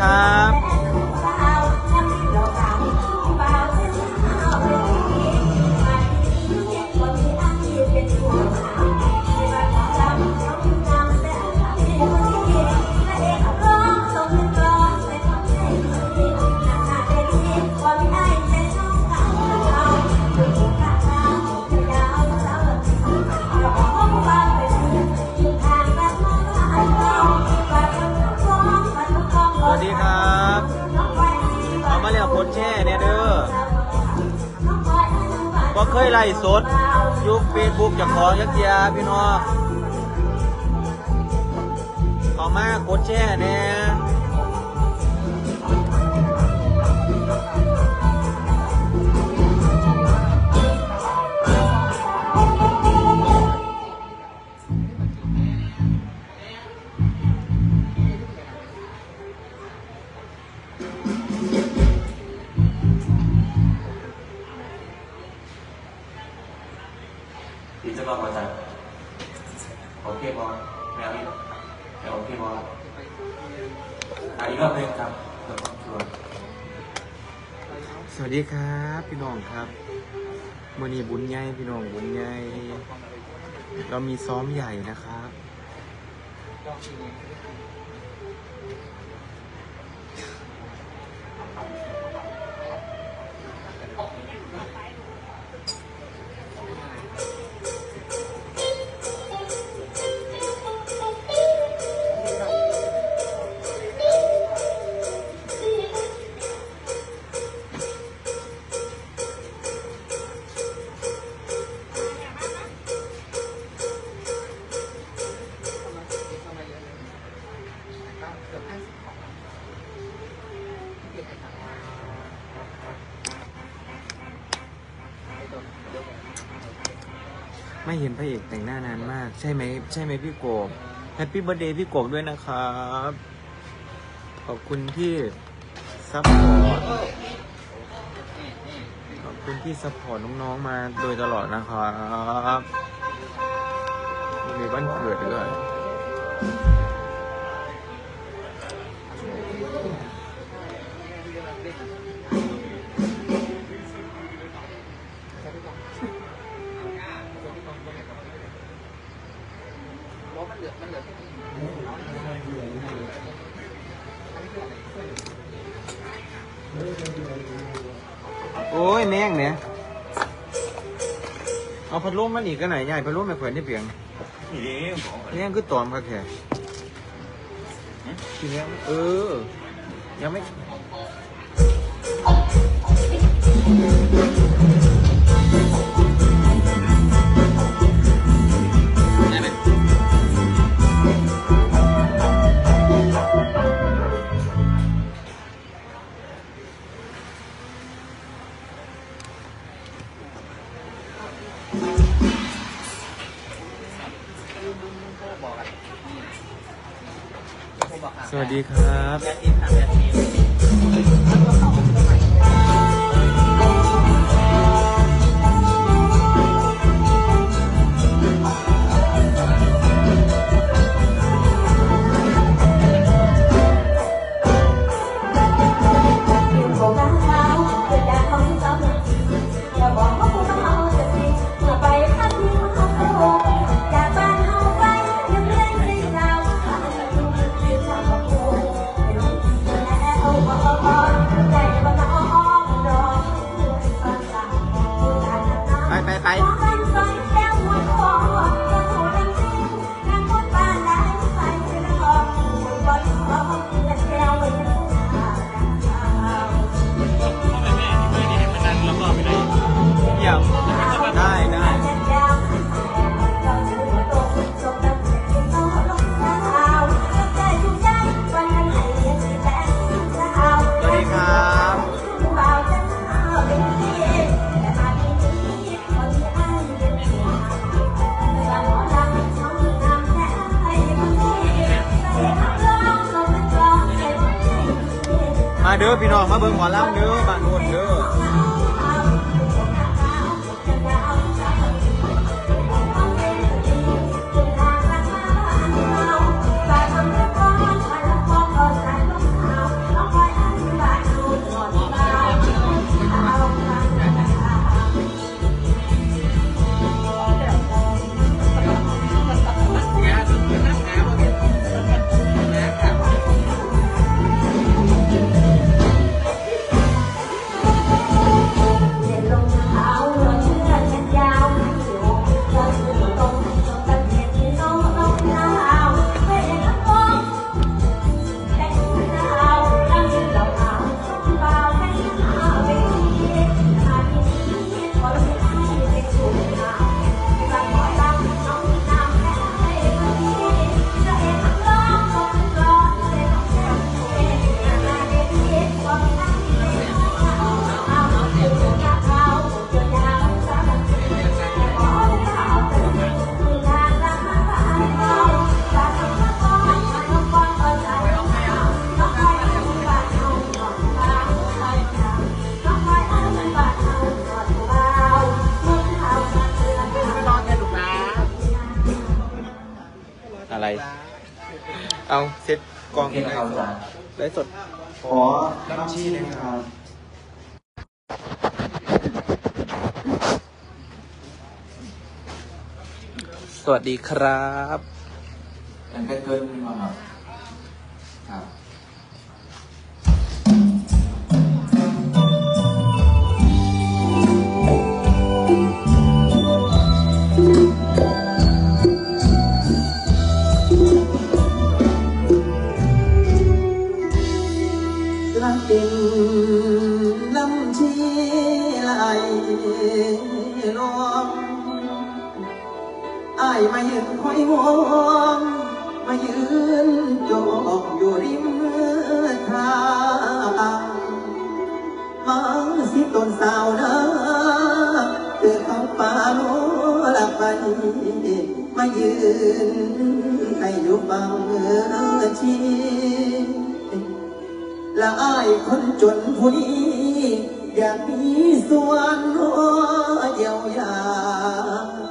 ครับ เคยไล่สดยุคเฟซบุ๊กจากของยักษ์ยาพี่น้องขอมากดแช่แน่ สวัสดีครับพี่น้องครับมื่อนี้บุญใหญ่พี่น้องบุญใหญ่เรามีซ้อมใหญ่นะครับ ไม่เห็นพระเอกแต่งหน้านานมาก ใช่ไหมใช่ไหมพี่โกบแฮปปี้เบอร์เดย์พี่โกบด้วยนะครับ ขอบคุณที่ซัพพอร์ตขอบคุณที่ซัพพอร์ตน้องๆมาโดยตลอดนะครับมีบ้านเกิดด้วย พัดลมมันอีกกันไหนใหญ่พัดลมไม่แขวนที่เปียงนี่ของแม่งคือตอมครับแค่ทีนี้เออ ยังไม่ สวัสดีครับอยู่ เด้อพี่ เคนะครับอาจารย์ไลฟ์สด ขอน้ำชี้นะครับสวัสดีครับยังใกล้เกินมาครับครับ ลมอายมายืนคอยมองมายืนจอกอยู่ริมทางมาสิต้นสาวนะเธอเขาป่าโนลับไปมายืนให้อยู่ฟังเออชีและอายคนจนผู้นี้ อยากมีส่วนเดียวยาห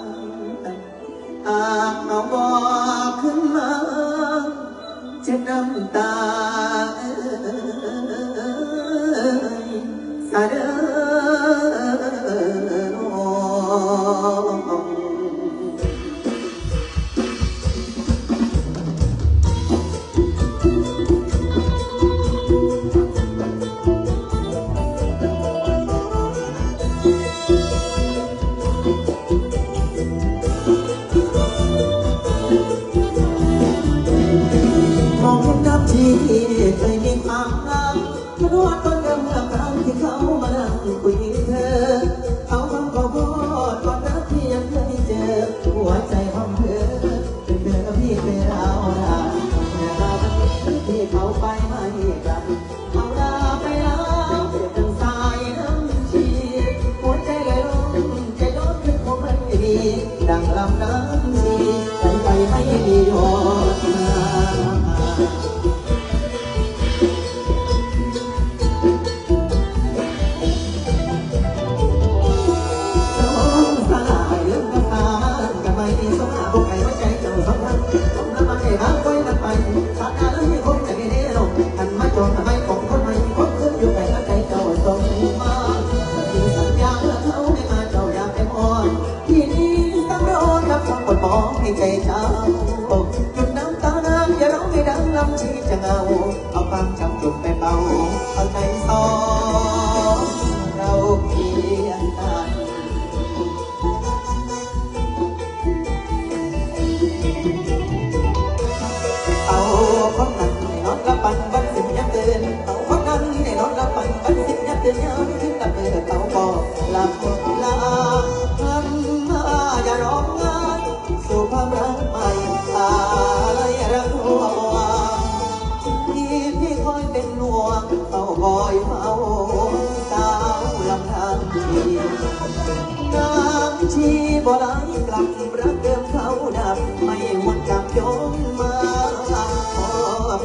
ขอ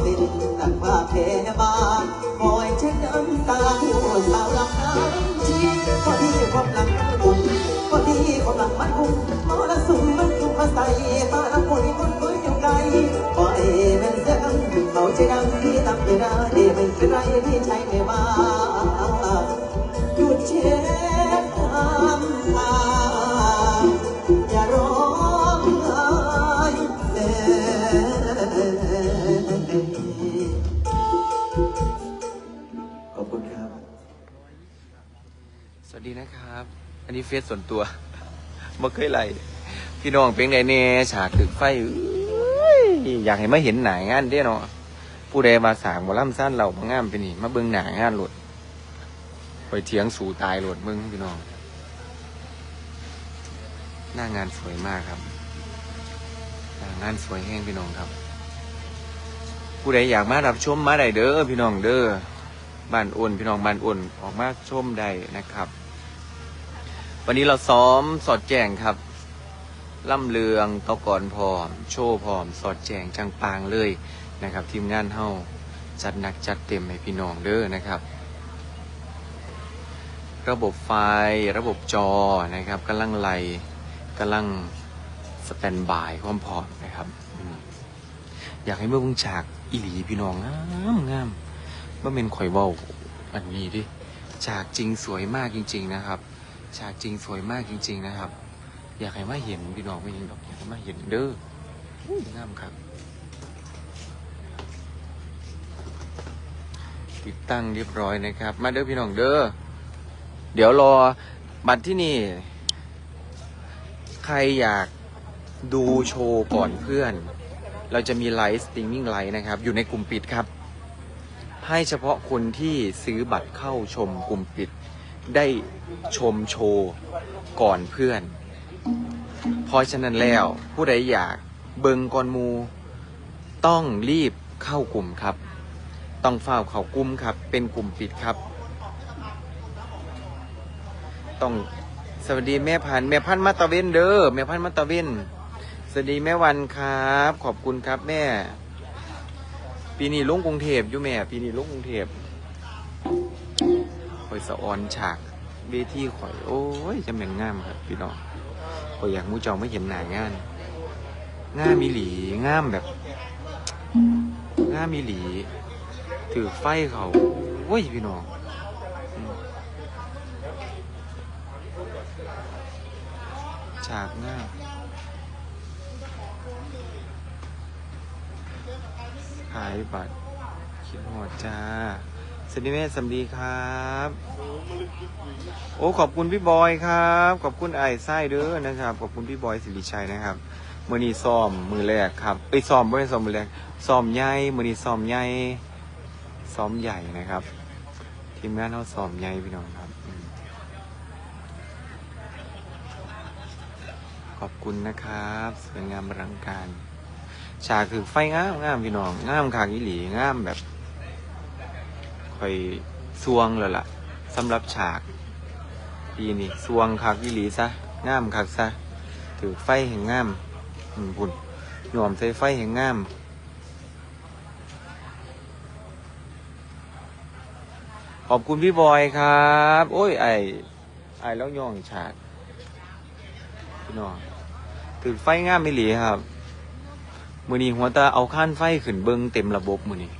เป็นนักภาพแค่บ้านคอยเช็ดน้ำตาหัวสาวลำน้ำจีพอดีความหลังบุญพอดีความหลังมันคุ้มมรสุมมันจุกมาใส่ตา ดีนะครับ อันนี้เฟซส่วนตัวมาเคยไล่พี่น้องเป็นไงเน่ฉากตึกไฟอยากให้มาเห็นหนางานเด้เนาะผู้ใดมาสางบอล่ำสั้นเรามางงามไปนี่ มาเบิ่งหนางานหลดไปเถียงสู่ตายหลดมึงพี่น้อง หน้างานสวยมากครับหน้างานสวยแห้งพี่น้องครับ ผู้ใดอยากมารับชมมาได้เด้อพี่น้องเด้อบ้านอุ่นพี่น้องบ้านอุ่นออกมาชมได้นะครับ วันนี้เราซ้อมสอดแจงครับล่ำเลืองตะกอนพร้อม โชว์พร้อม สอดแจงจังปางเลยนะครับ ทีมงานเฮาจัดหนักจัดเต็มให้พี่น้องเด้อนะครับ ระบบไฟระบบจอนะครับกำลังไล่กำลังสแตนบายความพร้อมนะครับอยากให้เมื่อเพิ่งฉากอีหลีพี่น้องงามงามว่าเป็นข่อยเบาอันนี้ดิฉากจริงสวยมากจริง ๆ นะครับ ฉากจริงสวยมากจริง ๆ นะครับ อยากให้มาเห็นพี่น้องไม่เห็นดอกอยากให้มาเห็นเด้ออุ้ยงามครับ ติดตั้งเรียบร้อยนะครับ มาเด้อพี่น้องเด้อเดี๋ยวรอบัตรที่นี่ ใครอยากดูโชว์ก่อนเพื่อน เราจะมีไลฟ์สตรีมมิ่งไลฟ์นะครับ อยู่ในกลุ่มปิดครับ ให้เฉพาะคนที่ซื้อบัตรเข้าชมกลุ่มปิด ได้ชมโชว์ก่อนเพื่อนเพราะฉะนั้นแล้วผู้ใดอยากเบิงก่อนมู ต้องรีบเข้ากลุ่มครับ ต้องเฝ้าเข้ากลุ่มครับ เป็นกลุ่มปิดครับ ต้องสวัสดีแม่พันธ์แม่พันธ์มาตะเวนเด้อแม่พันธ์มาตะเวนสวัสดีแม่วันครับ ขอบคุณครับแม่ ปีนี้ลงกรุงเทพอยู่แม่ ปีนี้ลงกรุงเทพ อยสะออนฉากเวทีข่อย โอ้ยจะแม่นงามครับพี่น้องข่อยอยากมูเจองไม่เห็นหน้างานงามมีหลีงามแบบงามมีหลี ถือไฟเขาโอ้ยพี่น้องฉากงามขายบัตรคิดหอดจ้า วัสดีแม่สำดีครับ โอ้ขอบคุณพี่บอยครับ ขอบคุณไอ้ไส้เด้อนะครับ ขอบคุณพี่บอยสิริชัยนะครับมือนีซ้อมมือแรกครับไปซ้อมไม่ได้ซ้อมมือแรกซ้อมใหญ่มือนีซ้อมใหญ่ซ้อมใหญ่นะครับ ทีมงานเขาซ้อมใหญ่พี่น้องครับ ขอบคุณนะครับสวยงามอลังการฉากคือไฟงามงามพี่น้องงามขางอีหลีงามแบบ คอยซวงเลยล่ะสำหรับฉาก ปีนี่สวงคักอีหลีซะงามคักซะถือไฟแห่งงามอืมบุญหน่อมใส่ไฟแห่งงามขอบคุณพี่บอยครับ โอ้ย ไอไอแล้วย่องฉากพี่น้องถือไฟงามไม่หลีครับ มือนี้หัวตาเอาข้านไฟขึ้นเบิงเต็มระบบมือนี้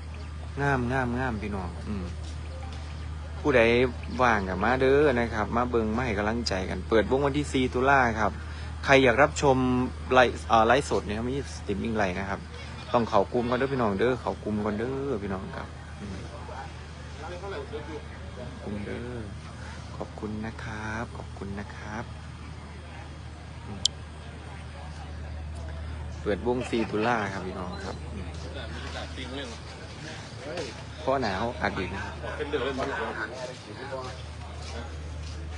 งามงามงามพี่น้องอืมผู้ใดว่างกับมาเด้อนะครับ มาเบิงมาให้กำลังใจกัน เปิดวงวันที่4ตุลาครับ ใครอยากรับชมไลฟ์ไลฟ์สดเนี่ยไม่สตรีมมิ่งไลฟ์นะครับ ต้องเขากลุ่มกันเด้อพี่น้องเด้อเขากลุ่มกันเด้อพี่น้องครับอืมขอบคุณเด้อขอบคุณนะครับ ขอบคุณนะครับ เปิดวง4ตุลาครับพี่น้องครับ พราะหนาวอัดอีกนะครับ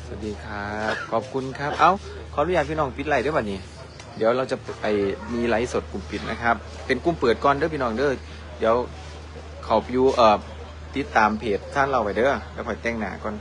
สวัสดีครับ ขอบคุณครับ เอ้า ขออนุญาตพี่น้องปิดไลน์ด้วยวันนี้ เดี๋ยวเราจะไปมีไลฟ์สดกลุ่มปิดนะครับ เป็นกลุ่มเปิดก่อนเด้อพี่น้องเด้อ เดี๋ยวขอบยูเอ่อติดตามเพจท่านเราไปเด้อ แล้วคอยแต่งหน้าก่อน